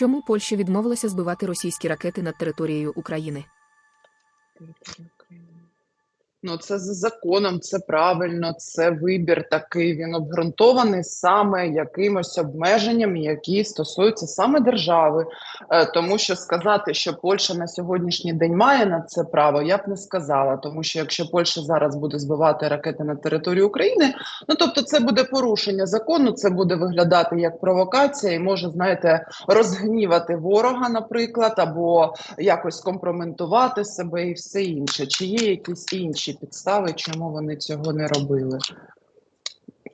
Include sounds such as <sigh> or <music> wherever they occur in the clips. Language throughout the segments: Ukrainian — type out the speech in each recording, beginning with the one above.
Чому Польща відмовилася збивати російські ракети над територією України? Ну, це за законом, це правильно, це вибір такий. Він обґрунтований саме якимось обмеженням, які стосуються саме держави. Е, Тому що сказати, що Польща на сьогоднішній день має на це право, я б не сказала. Тому що якщо Польща зараз буде збивати ракети на територію України, ну тобто це буде порушення закону, це буде виглядати як провокація, і може, знаєте, розгнівати ворога, наприклад, або якось компроментувати себе і все інше. Чи є якісь інші підстави, чому вони цього не робили?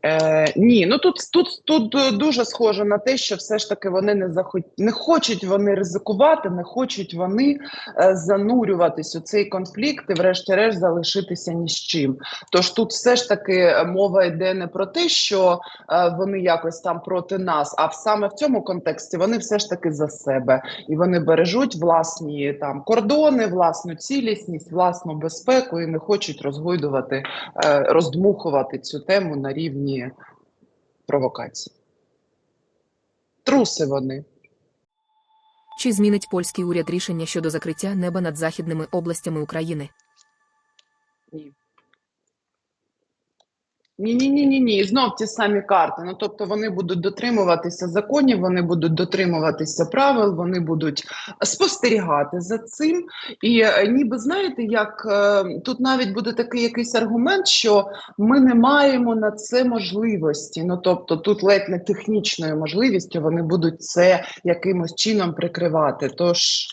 Е, ні, ну тут, тут, тут дуже схоже на те, що все ж таки вони не захот... не хочуть вони ризикувати, не хочуть вони е, занурюватись у цей конфлікт і, врешті-решт, залишитися ні з чим. Тож тут все ж таки е, мова йде не про те, що е, вони якось там проти нас, а саме в цьому контексті вони все ж таки за себе і вони бережуть власні там кордони, власну цілісність, власну безпеку і не хочуть розгойдувати, е, роздмухувати цю тему на рівні провокацій. Труси вони. Чи змінить польський уряд рішення щодо закриття неба над західними областями України? Ні. Ні, ні, ні, ні, ні. Знов ті самі карти. Ну тобто вони будуть дотримуватися законів, вони будуть дотримуватися правил, вони будуть спостерігати за цим. І е, ніби знаєте, як е, тут навіть буде такий якийсь аргумент, що ми не маємо на це можливості. Ну тобто, тут ледь не технічною можливістю вони будуть це якимось чином прикривати. Тож.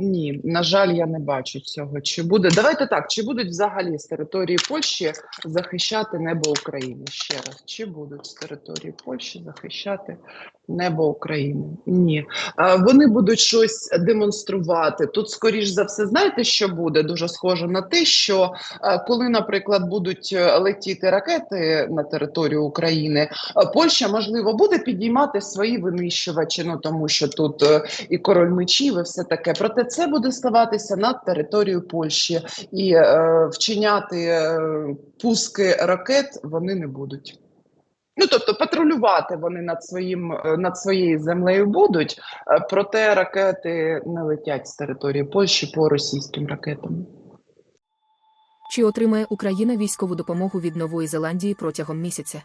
Ні, на жаль, я не бачу цього. Чи буде давайте так, чи будуть взагалі з території Польщі захищати небо України? Ще раз, чи будуть з території Польщі захищати небо України? Ні, вони будуть щось демонструвати. Тут, скоріш за все, знаєте, що буде дуже схоже на те, що коли, наприклад, будуть е, летіти ракети на територію України, Польща можливо буде підіймати свої винищувачі, ну тому що тут е, і король мечів, і все таке. Проте це буде ставатися над територією Польщі і е, вчиняти е, пуски ракет вони не будуть. Ну тобто патрулювати вони над своїм е, над своєю землею будуть, е, проте ракети не летять з території Польщі по російським ракетам. Чи отримає Україна військову допомогу від Нової Зеландії протягом місяця?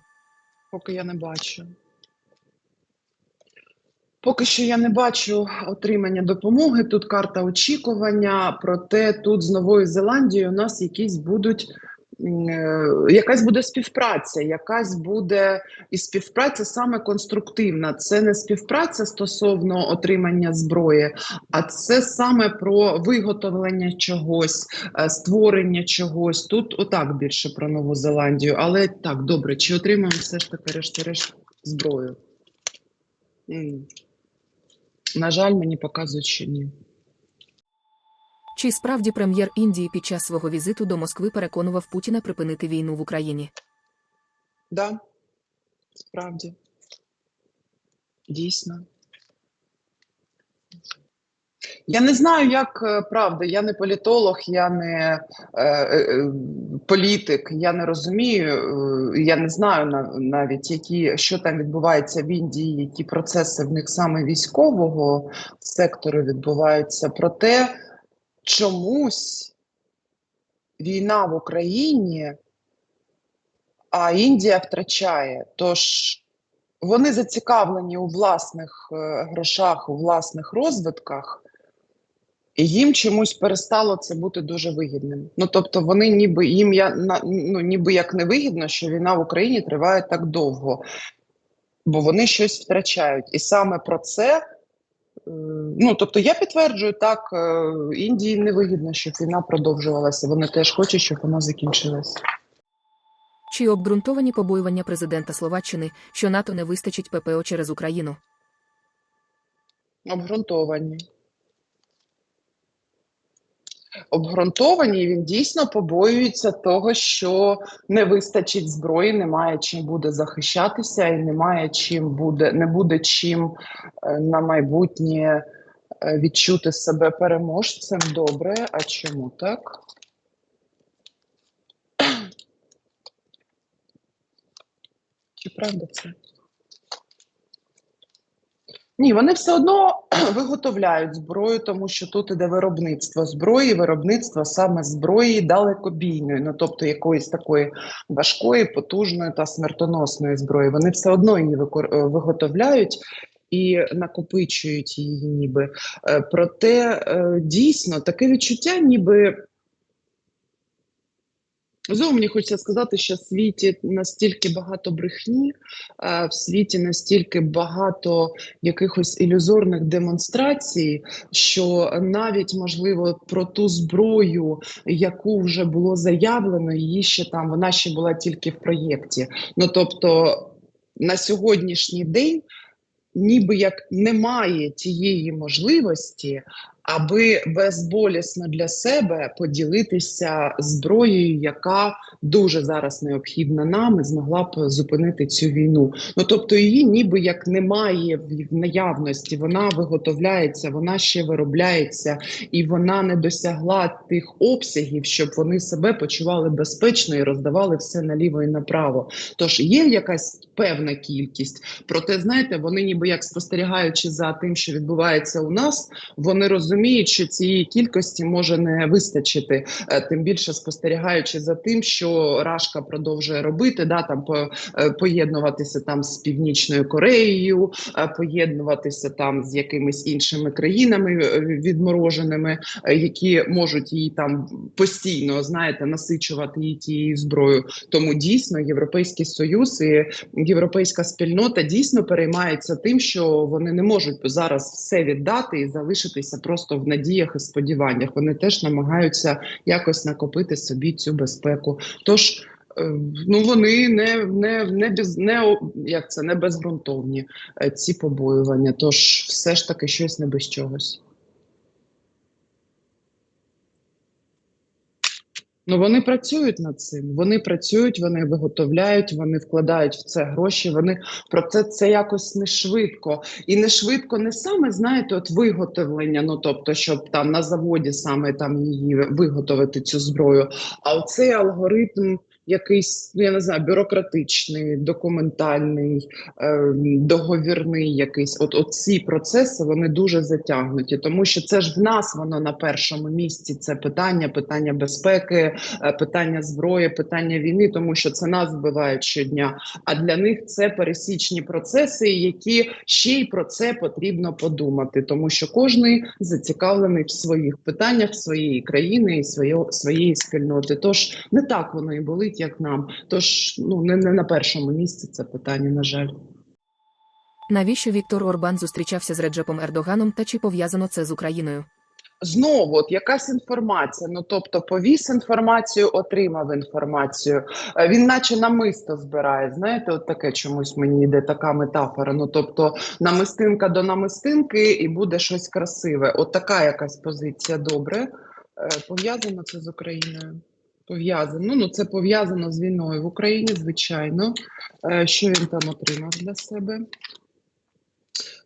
Поки я не бачу. Поки що я не бачу отримання допомоги. Тут карта очікування. Проте тут з Новою Зеландією у нас якісь будуть. Е, Якась буде співпраця, якась буде і співпраця саме конструктивна. Це не співпраця стосовно отримання зброї, а це саме про виготовлення чогось, е, створення чогось. Тут отак більше про Нову Зеландію. Але так, добре, чи отримаємо все ж таки решті-решт зброю? На жаль, мені показують, що ні. Чи справді прем'єр Індії під час свого візиту до Москви переконував Путіна припинити війну в Україні? Да, справді. Дійсно. Я не знаю, як е, правда, я не політолог, я не е, е, політик, я не розумію, е, я не знаю нав- навіть, які, що там відбувається в Індії, які процеси в них саме військового сектору відбуваються. Проте чомусь війна в Україні, а Індія втрачає. Тож вони зацікавлені у власних е, грошах, у власних розвитках, і їм чомусь перестало це бути дуже вигідним. Ну тобто, вони ніби їм я ну ніби як не вигідно, що війна в Україні триває так довго, бо вони щось втрачають. І саме про це. Ну, тобто я підтверджую, так, е, Індії не вигідно, щоб війна продовжувалася. Вони теж хочуть, щоб вона закінчилася. Чи обґрунтовані побоювання президента Словаччини, що НАТО не вистачить ППО через Україну? Обґрунтовані. Обґрунтовані, і він дійсно побоюється того, що не вистачить зброї, немає чим буде захищатися, і немає чим буде, не буде чим е, на майбутнє е, відчути себе переможцем. Добре, а чому так? Чи правда це? Ні, вони все одно <clears throat> виготовляють зброю, тому що тут іде виробництво зброї, виробництво саме зброї далекобійної, ну тобто якоїсь такої важкої, потужної та смертоносної зброї. Вони все одно її е, виготовляють. І накопичують її, ніби. Е, Проте е, дійсно таке відчуття, ніби Знову мені хочеться сказати, що в світі настільки багато брехні, е, в світі настільки багато якихось ілюзорних демонстрацій, що навіть можливо про ту зброю, яку вже було заявлено, її ще там вона ще була тільки в проєкті. Ну тобто на сьогоднішній день. Ніби як немає тієї можливості, аби безболісно для себе поділитися зброєю, яка дуже зараз необхідна нам і змогла б зупинити цю війну. Ну тобто її ніби як немає в наявності, вона виготовляється, вона ще виробляється, і вона не досягла тих обсягів, щоб вони себе почували безпечно і роздавали все наліво і направо. Тож є якась певна кількість, проте знаєте, вони ніби як спостерігаючи за тим, що відбувається у нас, вони розуміють, що цієї кількості може не вистачити. Е, Тим більше спостерігаючи за тим, що Рашка продовжує робити, да там по, е, поєднуватися там з Північною Кореєю, е, поєднуватися там з якимись іншими країнами відмороженими, які можуть її там постійно знаєте насичувати її тією зброєю. Тому дійсно Європейський Союз і європейська спільнота дійсно переймається тим, що вони не можуть зараз все віддати і залишитися просто в надіях і сподіваннях. Вони теж намагаються якось накопити собі цю безпеку. Тож е, ну вони не, не, не без не як це не безґрунтовні е, ці побоювання. Тож все ж таки щось не без чогось. Ну, вони працюють над цим. Вони працюють, вони виготовляють, вони вкладають в це гроші. Вони проте це якось не швидко. І не швидко не саме, знаєте, от виготовлення, ну тобто, щоб там на заводі саме там її виготовити цю зброю. А оцей алгоритм якийсь, ну я не знаю, бюрократичний, документальний, е, договірний якийсь. От, от ці процеси вони дуже затягнуті, тому що це ж в нас воно на першому місці. Це питання, питання безпеки, е, питання зброї, питання війни, тому що це нас вбивають щодня. А для них це пересічні процеси, які ще й про це потрібно подумати, тому що кожний зацікавлений в своїх питаннях своєї країни і своєї, спільноти. Тож не так воно і болить, як нам. Тож ну не, не на першому місці це питання, на жаль. Навіщо Віктор Орбан зустрічався з Реджепом Ердоганом та чи пов'язано це з Україною? Знову от якась інформація. Ну тобто, повіс інформацію, отримав інформацію. Е, Він, наче намисто збирає. Знаєте, от таке чомусь мені йде така метафора. Ну тобто, намистинка до намистинки, і буде щось красиве. От така якась позиція. Добре. Е, Пов'язано це з Україною. Пов'язано. Ну це пов'язано з війною в Україні, звичайно. Е, Що він там отримав для себе?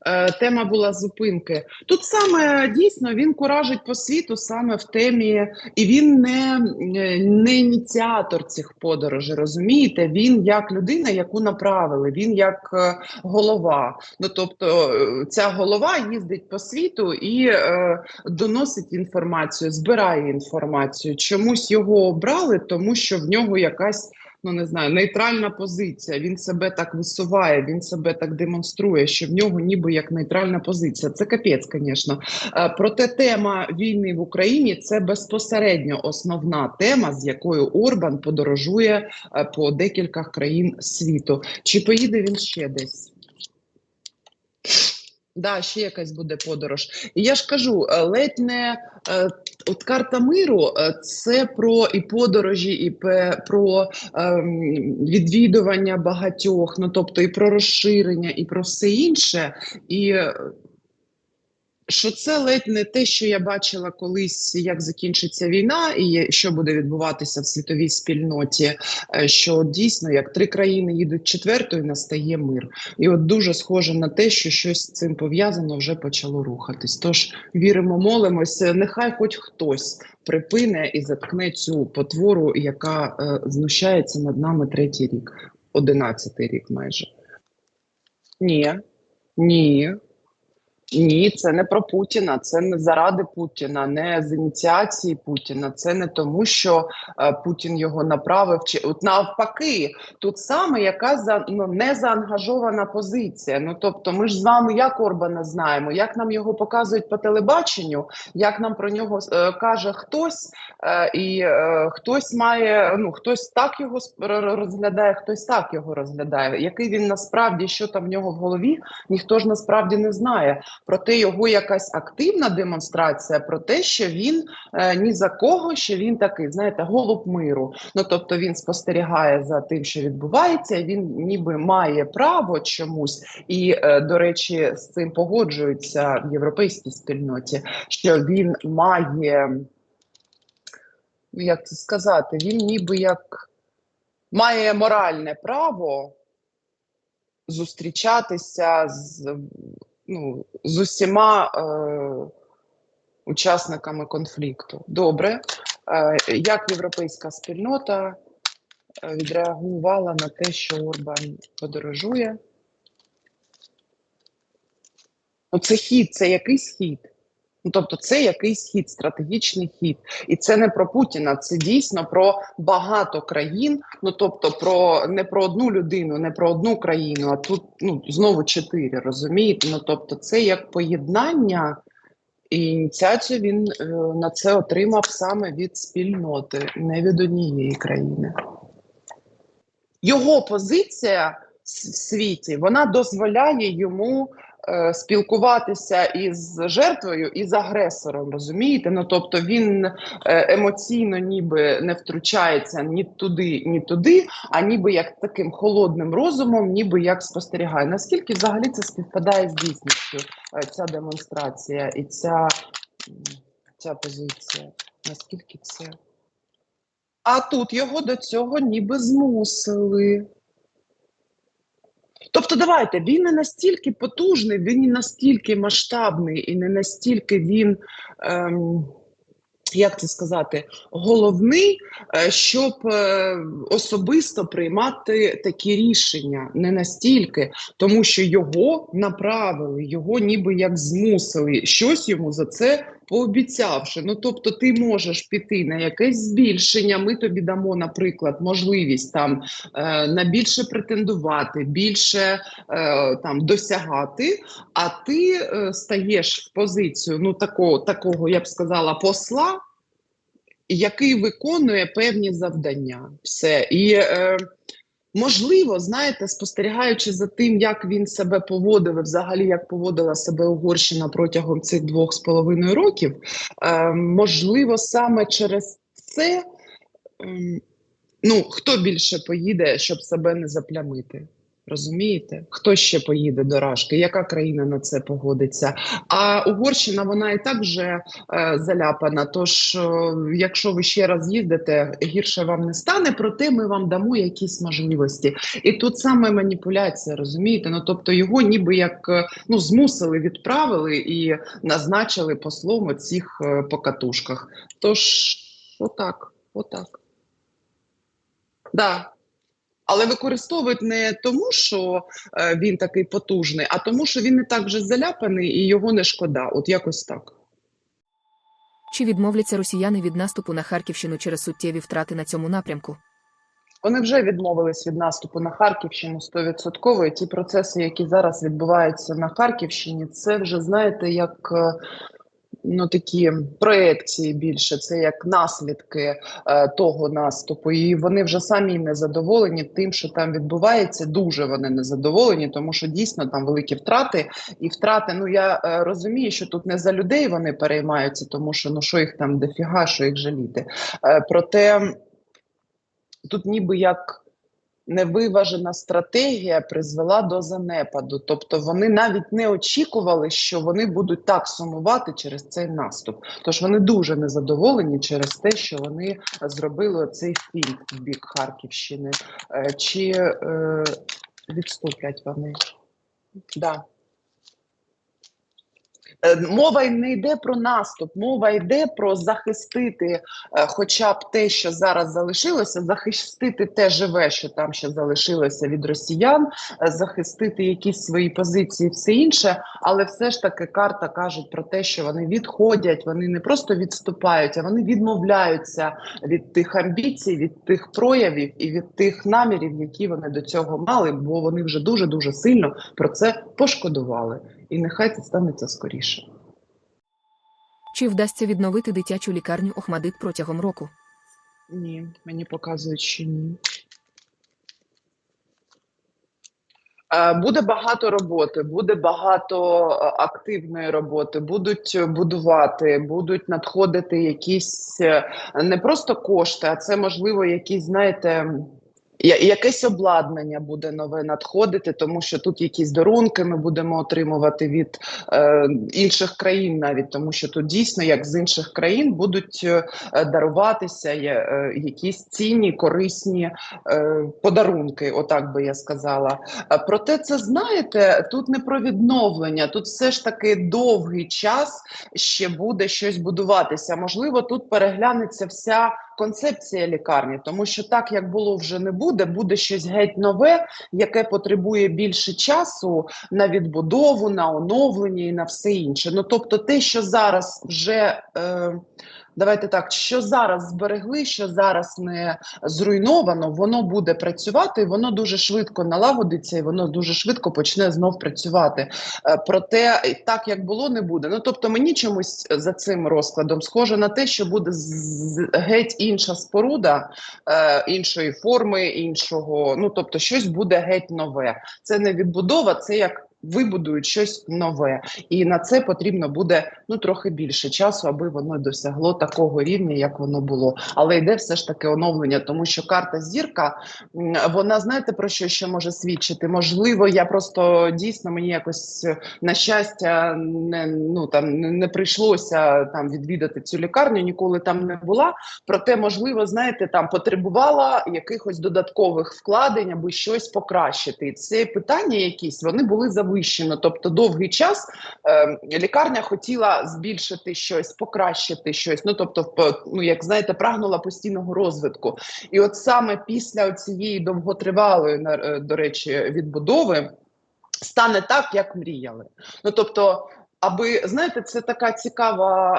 Е, Тема була зупинки. Тут саме дійсно він куражить по світу саме в темі, і він не, е, не ініціатор цих подорожей. Розумієте? Він як людина, яку направили, він як е, голова. Ну тобто, ця голова їздить по світу і е, доносить інформацію, збирає інформацію. Чомусь його обрали, тому що в нього якась ну не знаю, нейтральна позиція. Він себе так висуває, він себе так демонструє, що в нього ніби як нейтральна позиція. Це капець, звісно. Е, Проте тема війни в Україні це безпосередньо основна тема, з якою Орбан подорожує е, по декілька країн світу. Чи поїде він ще десь? Да, ще якась буде подорож. І я ж кажу, е, ледь не е, от карта миру е, це про і подорожі, і про ем, відвідування багатьох, ну тобто і про розширення, і про все інше. І що це ледь не те, що я бачила колись, як закінчиться війна, і що буде відбуватися в світовій спільноті. е, Що дійсно, як три країни їдуть четвертою, настає мир. І от дуже схоже на те, що щось з цим пов'язано вже почало рухатись. Тож віримо, молимося. Нехай хоч хтось припине і заткне цю потвору, яка е, знущається над нами третій рік, одинадцятий рік майже. Ні, ні. Ні, це не про Путіна, це не заради Путіна, не з ініціації Путіна. Це не тому, що е, Путін його направив. Чи от навпаки, тут саме яка за ну не заангажована позиція. Ну тобто, ми ж з вами як Орбана знаємо, як нам його показують по телебаченню, як нам про нього е, каже хтось, е, і е, хтось має ну хтось так його розглядає, хтось так його розглядає. Який він насправді, що там в нього в голові, ніхто ж насправді не знає. Проте його якась активна демонстрація про те, що він е, ні за кого, що він такий, знаєте, голуб миру. Ну тобто він спостерігає за тим, що відбувається, він ніби має право чомусь, і е, до речі, з цим погоджуються в європейській спільноті, що він має, ну як це сказати, він ніби як має моральне право зустрічатися з ну, з усіма е, учасниками конфлікту. Добре. Е, як європейська спільнота е, відреагувала на те, що Орбан подорожує? Ну, це хід, це якийсь хід. Ну, тобто, це якийсь хід, стратегічний хід. І це не про Путіна, це дійсно про багато країн. Ну тобто, про не про одну людину, не про одну країну, а тут ну знову чотири. Розумієте? Ну тобто, це як поєднання, і ініціацію він е, на це отримав саме від спільноти, не від однієї країни. Його позиція в світі вона дозволяє йому е, спілкуватися із жертвою і з агресором. Розумієте? Ну тобто він е, емоційно ніби не втручається ні туди, ні туди, а ніби як таким холодним розумом, ніби як спостерігає. Наскільки взагалі це співпадає з дійсністю? е, Ця демонстрація і ця, ця позиція? Наскільки це? А тут його до цього ніби змусили. Тобто, давайте, він не настільки потужний, він не настільки масштабний і не настільки він, ем, як це сказати, головний, е, щоб е, особисто приймати такі рішення. Не настільки, тому що його направили, його ніби як змусили, щось йому за це пообіцявши. Ну тобто, ти можеш піти на якесь збільшення. Ми тобі дамо, наприклад, можливість там е, на більше претендувати, більше е, там досягати. А ти е, стаєш в позицію ну такого, такого, я б сказала, посла, який виконує певні завдання. Все і. Е, Можливо, знаєте, спостерігаючи за тим, як він себе поводив, взагалі як поводила себе Угорщина протягом цих двох з половиною років, е, можливо, саме через це ем, ну, хто більше поїде, щоб себе не заплямити? Розумієте? Хто ще поїде до Рашки? Яка країна на це погодиться? А Угорщина вона і так вже е, заляпана. Тож, е, якщо ви ще раз їздите, гірше вам не стане, проте ми вам дамо якісь можливості. І тут саме маніпуляція, розумієте? Ну тобто його ніби як е, ну змусили, відправили і назначили послом у цих е, покатушках. Тож, отак, отак. Да. Але використовують не тому, що е, він такий потужний, а тому, що він не так вже заляпаний і його не шкода. От якось так. Чи відмовляться росіяни від наступу на Харківщину через суттєві втрати на цьому напрямку? Вони вже відмовились від наступу на Харківщину 100%. І ті процеси, які зараз відбуваються на Харківщині, це вже знаєте, як е, ну такі проекції більше, це як наслідки е, того наступу. І вони вже самі не задоволені тим, що там відбувається. Дуже вони не задоволені, тому що дійсно там великі втрати. І втрати, ну я е, розумію, що тут не за людей вони переймаються, тому що ну що їх там дофіга, що їх жаліти. Е, проте тут ніби як невиважена стратегія призвела до занепаду. Тобто вони навіть не очікували, що вони будуть так сумувати через цей наступ. Тож вони дуже незадоволені через те, що вони зробили цей фільм в бік Харківщини. Е, Чи е, відступлять вони? Да. Е, Мова не йде про наступ, мова йде про захистити е, хоча б те, що зараз залишилося, захистити те живе, що там ще залишилося від росіян, е, захистити якісь свої позиції, все інше. Але все ж таки карта кажуть про те, що вони відходять, вони не просто відступають, а вони відмовляються від тих амбіцій, від тих проявів і від тих намірів, які вони до цього мали, бо вони вже дуже дуже сильно про це пошкодували. І нехай це станеться скоріше. Чи вдасться відновити дитячу лікарню Охмадит протягом року? Ні, мені показують, що ні. Е, Буде багато роботи, буде багато е, активної роботи, будуть будувати, будуть надходити якісь е, не просто кошти, а це можливо якісь, знаєте, якесь обладнання буде нове надходити, тому що тут якісь дарунки ми будемо отримувати від е, інших країн, навіть тому що тут дійсно, як з інших країн, будуть е, даруватися є, е, якісь цінні, корисні е, подарунки, отак би я сказала. Е, Проте, це знаєте, тут не про відновлення, тут все ж таки довгий час ще буде щось будуватися. Можливо, тут переглянеться вся концепція лікарні, тому що так як було вже не буде, буде щось геть нове, яке потребує більше часу на відбудову, на оновлення і на все інше. Ну тобто, те, що зараз вже. Е, Давайте так, що зараз зберегли, що зараз не зруйновано, воно буде працювати, і воно дуже швидко налагодиться, і воно дуже швидко почне знов працювати. Е, Проте так як було, не буде. Ну тобто, мені чомусь за цим розкладом схоже на те, що буде геть інша споруда, е, іншої форми, іншого. Ну тобто, щось буде геть нове. Це не відбудова, це як. Вибудують щось нове, і на це потрібно буде ну трохи більше часу, аби воно досягло такого рівня, як воно було. Але йде все ж таки оновлення, тому що карта зірка вона знаєте про що ще може свідчити? Можливо, я просто дійсно мені якось е, на щастя не ну там не, прийшлося там відвідати цю лікарню, ніколи там не була. Проте, можливо, знаєте, там потребувала якихось додаткових вкладень, аби щось покращити. І це питання, якісь вони були завищені. Тобто, довгий час е, лікарня хотіла збільшити щось, покращити щось. Ну тобто, ну як знаєте, прагнула постійного розвитку. І от саме після цієї довготривалої, е, до речі, відбудови стане так, як мріяли. Ну тобто. Аби знаєте, це така цікава,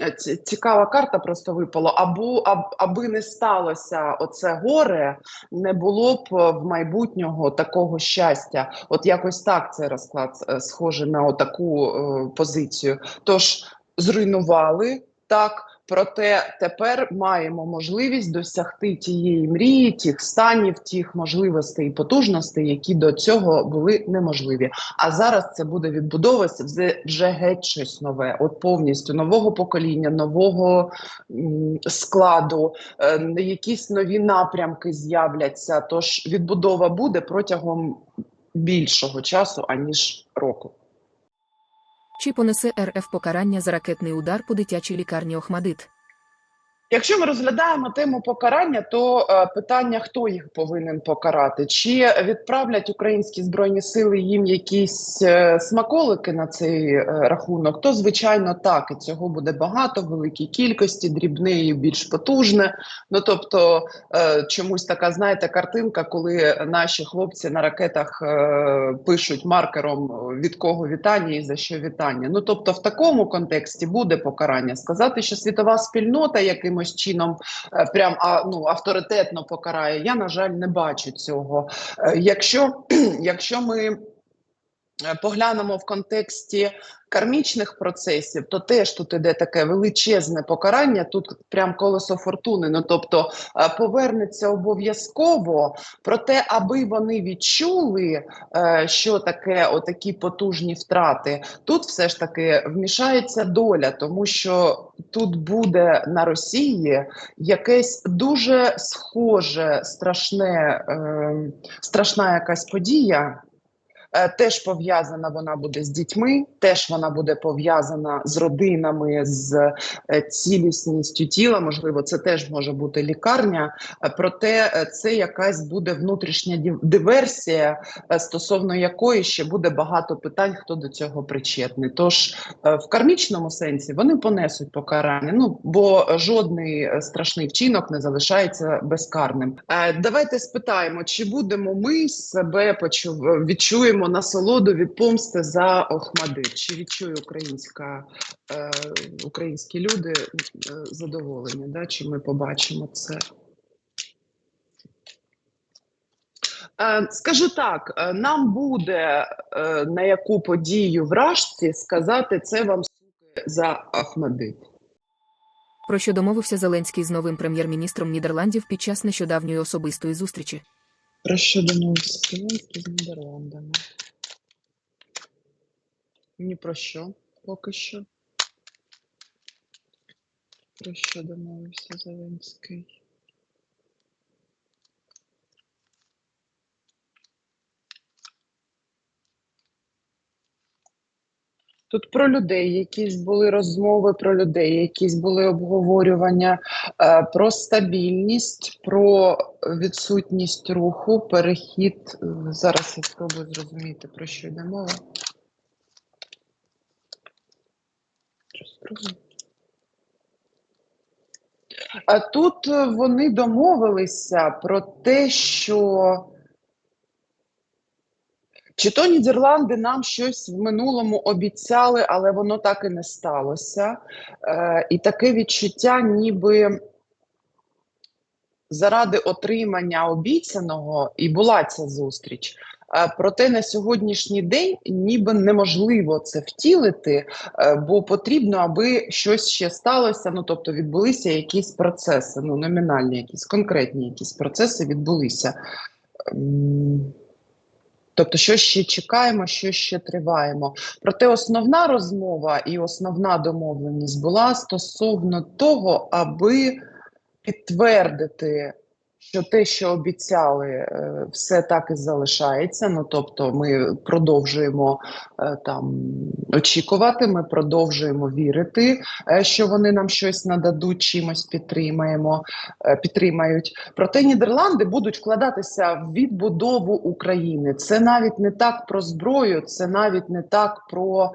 е, цікава карта просто випала. Або аб, аби не сталося оце горе, не було б в майбутнього такого щастя. От якось так цей розклад схоже схожий на таку е, позицію. Тож зруйнували так. Проте тепер маємо можливість досягти тієї мрії, тих станів, тих можливостей і потужностей, які до цього були неможливі. А зараз це буде відбудовуватися вже, вже геть щось нове, от повністю нового покоління, нового м, складу, е, якісь нові напрямки з'являться. Тож відбудова буде протягом більшого часу аніж року. Чи понесе РФ покарання за ракетний удар по дитячій лікарні Охмадит? Якщо ми розглядаємо тему покарання, то е, питання, хто їх повинен покарати, чи відправлять українські збройні сили їм якісь е, смаколики на цей е, рахунок, то звичайно так, і цього буде багато, великій кількості, дрібне і більш потужне. Ну тобто чомусь така, знаєте, картинка, коли наші хлопці на ракетах пишуть маркером від кого вітання і за що вітання. Ну тобто, в такому контексті буде покарання. Сказати, що світова спільнота якимось чином е, прям а, ну, авторитетно покарає. Я на жаль не бачу цього. Е, Якщо, <clears throat> якщо ми поглянемо в контексті кармічних процесів, то теж тут іде таке величезне покарання. Тут прям колесо фортуни. Ну тобто е, повернеться обов'язково. Проте, аби вони відчули, е, що таке отакі потужні втрати, тут все ж таки вмішається доля, тому що тут буде на Росії якесь дуже схоже страшне, е, страшна якась подія. Е, Теж пов'язана вона буде з дітьми, теж вона буде пов'язана з родинами, з е, цілісністю тіла. Можливо, це теж може бути лікарня. Е, Проте це якась буде внутрішня диверсія, стосовно якої ще буде багато питань, хто до цього причетний. Тож в кармічному сенсі вони понесуть покарання. Ну бо жодний страшний вчинок не залишається безкарним. Давайте спитаємо, чи будемо ми себе почув відчуємо насолоду від помсти за Охмадит? Чи відчує українська е, українські люди е, задоволення? Да? Чи ми побачимо це? Е, Скажу так, е, нам буде на яку подію в Рашці сказати це вам суки за Ахмадит. Про що домовився Зеленський з новим прем'єр-міністром Нідерландів під час нещодавньої особистої зустрічі. Що домовився з Нідерландами? Ні про що поки що. Про що домовився Зеленський? Тут про людей якісь були розмови про людей, якісь були обговорювання е, про стабільність, про відсутність руху, перехід. Зараз я спробую зрозуміти, про що йде мова. А тут вони домовилися про те, що чи то Нідерланди нам щось в минулому обіцяли, але воно так і не сталося. Е, і таке відчуття, ніби заради отримання обіцяного і була ця зустріч. Е, Проте на сьогоднішній день ніби неможливо це втілити, е, бо потрібно, аби щось ще сталося. Ну тобто відбулися якісь процеси, ну номінальні, якісь конкретні якісь процеси відбулися. Тобто, що ще чекаємо, що ще триваємо. Проте основна розмова і основна домовленість була стосовно того, аби підтвердити, що те, що обіцяли, е, все так і залишається. Ну тобто, ми продовжуємо е, там очікувати, ми продовжуємо вірити, е, що вони нам щось нададуть, чимось підтримаємо, підтримають. Проте Нідерланди будуть вкладатися в відбудову України. Це навіть не так про зброю, це навіть не так про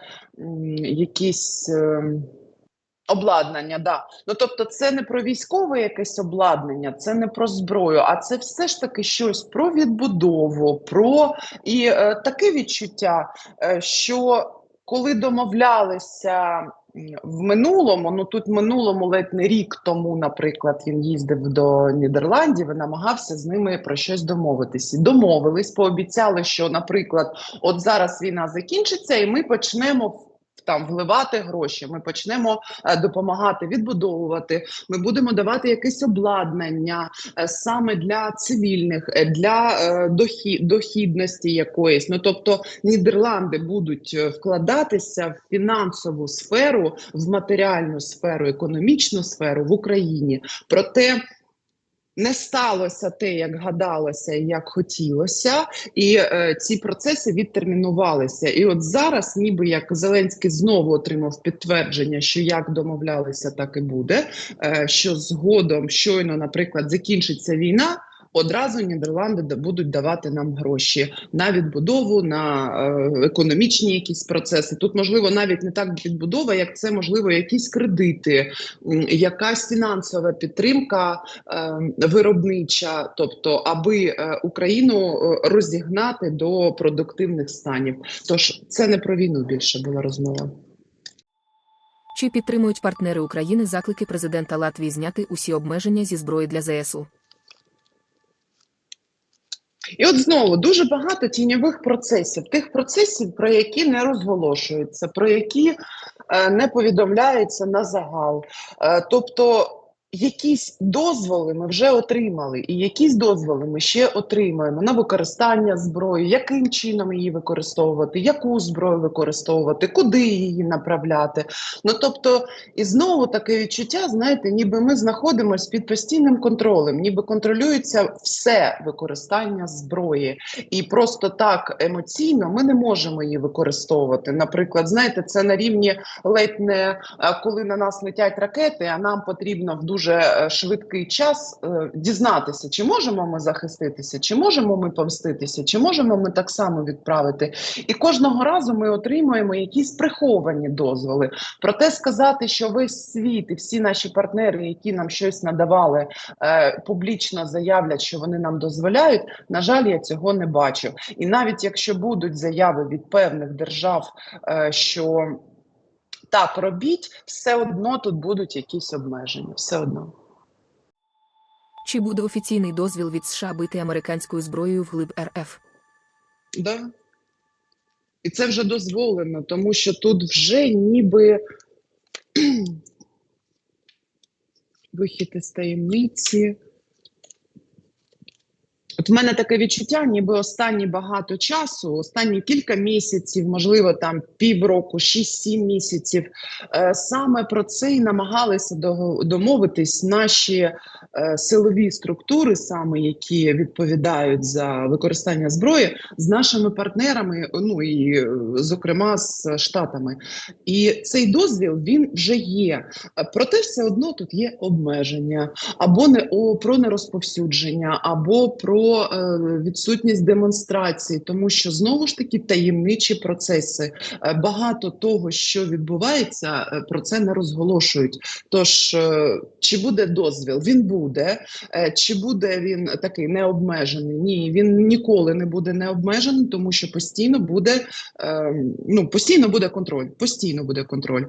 якісь. ем, Обладнання, да. Ну тобто, це не про військове якесь обладнання, це не про зброю, а це все ж таки щось про відбудову, про і е, таке відчуття, е, що коли домовлялися в минулому, ну тут минулому ледь не рік тому, наприклад, він їздив до Нідерландів і намагався з ними про щось домовитися. Домовились, пообіцяли, що, наприклад, от зараз війна закінчиться, і ми почнемо там вливати гроші. Ми почнемо е, допомагати відбудовувати. Ми будемо давати якесь обладнання е, саме для цивільних, е, для дохідності якоїсь. Ну тобто Нідерланди будуть вкладатися в фінансову сферу, в матеріальну сферу, економічну сферу в Україні. Проте не сталося те, як гадалося, як хотілося, і е, ці процеси відтермінувалися. І от зараз, ніби як Зеленський знову отримав підтвердження, що як домовлялися, так і буде. Е, що згодом, щойно, наприклад, закінчиться війна. Одразу Нідерланди будуть давати нам гроші на відбудову, на е, економічні якісь процеси. Тут можливо навіть не так відбудова, як це можливо якісь кредити, якась фінансова підтримка е, виробнича, тобто аби е, Україну розігнати до продуктивних станів. Тож це не про війну більше була розмова. Чи підтримують партнери України заклики президента Латвії зняти усі обмеження зі зброї для ЗСУ? І от знову дуже багато тіньових процесів, тих процесів, про які не розголошуються, про які е, не повідомляються на загал. Е, тобто Якісь дозволи ми вже отримали, і якісь дозволи ми ще отримаємо на використання зброї, яким чином її використовувати, яку зброю використовувати, куди її направляти. Ну тобто, і знову таке відчуття, знаєте, ніби ми знаходимося під постійним контролем, ніби контролюється все використання зброї, і просто так емоційно ми не можемо її використовувати. Наприклад, знаєте, це на рівні ледь не коли на нас летять ракети, а нам потрібно в дуже е, швидкий час е, дізнатися, чи можемо ми захиститися, чи можемо ми помститися, чи можемо ми так само відправити. І кожного разу ми отримуємо якісь приховані дозволи. Проте сказати, що весь світ і всі наші партнери, які нам щось надавали, е, публічно заявлять, що вони нам дозволяють. На жаль, я цього не бачу. І навіть якщо будуть заяви від певних держав, що так робіть, все одно тут будуть якісь обмеження. Все одно. Чи буде офіційний дозвіл від США бити американською зброєю вглиб РФ? Да. І це вже дозволено, тому що тут вже ніби <clears throat> вихід із таємниці. От в мене таке відчуття, ніби останні багато часу, останні кілька місяців, можливо, там півроку, 6-7 місяців, е, саме про це і намагалися домовитись наші е, силові структури, саме які відповідають за використання зброї, з нашими партнерами, ну і зокрема з штатами. І цей дозвіл він вже є. Проте все одно тут є обмеження або не о, про нерозповсюдження, або про е, відсутність демонстрації, тому що знову ж таки таємничі процеси. Е, багато того, що відбувається, е, про це не розголошують. Тож, чи буде дозвіл? Він буде. Чи буде він такий необмежений? Ні, він ніколи не буде необмежений, тому що постійно буде ну постійно буде контроль. Постійно буде контроль.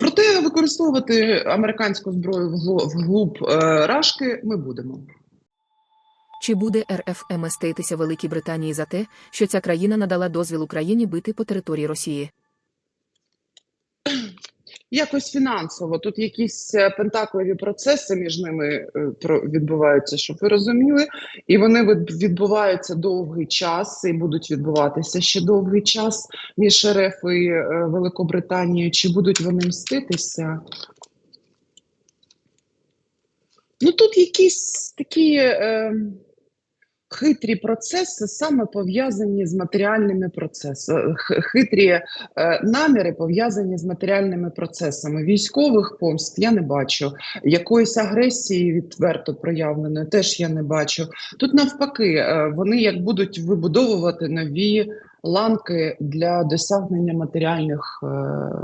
Проте використовувати американську зброю вглуб е, рашки ми будемо. Чи буде РФ мститися Великій Британії за те, що ця країна надала дозвіл Україні бити по території Росії? <clears throat> Якось фінансово тут якісь е, пентакливі процеси між ними е, відбуваються, щоб ви розуміли, і вони відбуваються довгий час і будуть відбуватися ще довгий час між РФ і е, Великобританією. Чи будуть вони мститися? Ну тут якісь такі е, хитрі процеси, саме пов'язані з матеріальними процесами, хитрі е, наміри пов'язані з матеріальними процесами. Військових помст я не бачу. Якоїсь агресії відверто проявленої теж я не бачу. Тут навпаки, е, вони як будуть вибудовувати нові ланки для досягнення матеріальних е,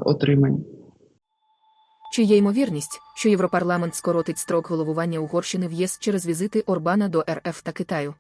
отримань. Чи є ймовірність, що Європарламент скоротить строк головування Угорщини в ЄС через візити Орбана до РФ та Китаю?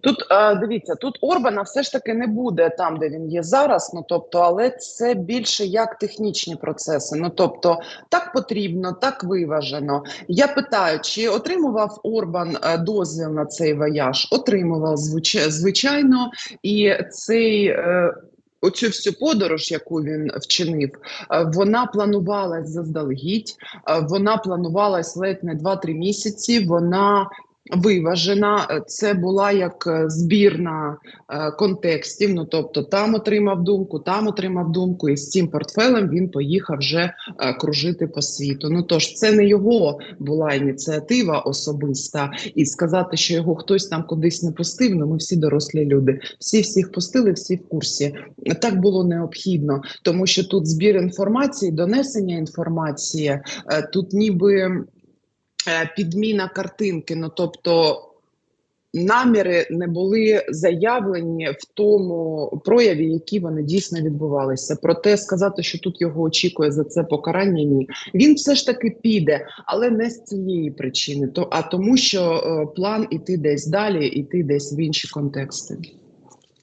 Тут дивіться, тут Орбана все ж таки не буде там, де він є зараз. Ну тобто, але це більше як технічні процеси. Ну тобто, так потрібно, так виважено. Я питаю, чи отримував Орбан е, дозвіл на цей вояж? Отримував звич- звичайно, і цей. Е, Оцю всю подорож, яку він вчинив, е, вона планувалась заздалегідь, вона планувалась ледь не 2-3 місяці. Вона виважена. Це була як е, збірна е, контекстів. Ну тобто, там отримав думку, там отримав думку, і з цим портфелем він поїхав вже е, кружити по світу. Ну тож це не його була ініціатива особиста, і сказати, що його хтось там кудись не пустив. Ну ми всі дорослі люди. Всі всіх пустили, всі в курсі. Так було необхідно, тому що тут збір інформації, донесення інформації, тут ніби підміна картинки. Ну тобто наміри не були заявлені в тому прояві, які вони дійсно відбувалися. Проте сказати, що тут його очікує за це покарання, ні. Він все ж таки піде, але не з цієї причини, то а тому, що е, план іти десь далі, іти десь в інші контексти.